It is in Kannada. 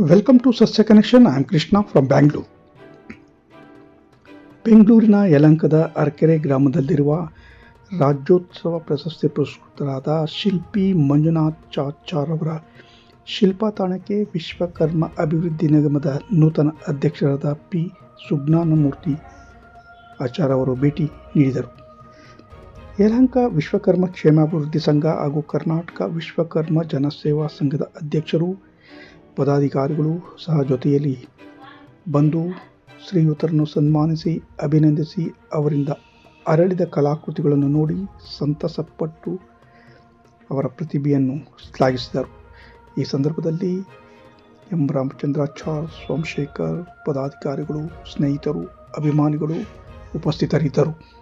Welcome to Sasya connection I am Krishna from Bangalore ಬೆಂಗಳೂರಿನ ಯಲಂಕದ ಅರ್ಕೆರೆ ಗ್ರಾಮದಲ್ಲಿರುವ ರಾಜ್ಯೋತ್ಸವ ಪ್ರಶಸ್ತಿ ಪುರಸ್ಕೃತರಾದ ಶಿಲ್ಪಿ ಮಂಜುನಾಥ್ ಚಾಚಾರ್ ಅವರ ಶಿಲ್ಪ ತಾಣಕ್ಕೆ ವಿಶ್ವಕರ್ಮ ಅಭಿವೃದ್ಧಿ ನಿಗಮದ ನೂತನ ಅಧ್ಯಕ್ಷರಾದ ಪಿ ಸುಜ್ಞಾನಮೂರ್ತಿ ಆಚಾರ್ ಅವರು ಭೇಟಿ ನೀಡಿದರು ಯಲಹಂಕ ವಿಶ್ವಕರ್ಮ ಕ್ಷೇಮಾಭಿವೃದ್ಧಿ ಸಂಘ ಹಾಗೂ ಕರ್ನಾಟಕ ವಿಶ್ವಕರ್ಮ ಜನಸೇವಾ ಸಂಘದ ಅಧ್ಯಕ್ಷರು ಪದಾಧಿಕಾರಿಗಳು ಸಹ ಜೊತೆಯಲ್ಲಿ ಬಂದು ಶ್ರೀಯುತರನ್ನು ಸನ್ಮಾನಿಸಿ, ಅಭಿನಂದಿಸಿ, ಅವರಿಂದ ಅರಳಿದ ಕಲಾಕೃತಿಗಳನ್ನು ನೋಡಿ ಸಂತಸಪಟ್ಟು ಅವರ ಪ್ರತಿಭೆಯನ್ನು ಶ್ಲಾಘಿಸಿದರು. ಈ ಸಂದರ್ಭದಲ್ಲಿ ಎಂ. ರಾಮಚಂದ್ರಾಚಾರ್ ಸೋಮಶೇಖರ್ ಪದಾಧಿಕಾರಿಗಳು, ಸ್ನೇಹಿತರು, ಅಭಿಮಾನಿಗಳು ಉಪಸ್ಥಿತರಿದ್ದರು.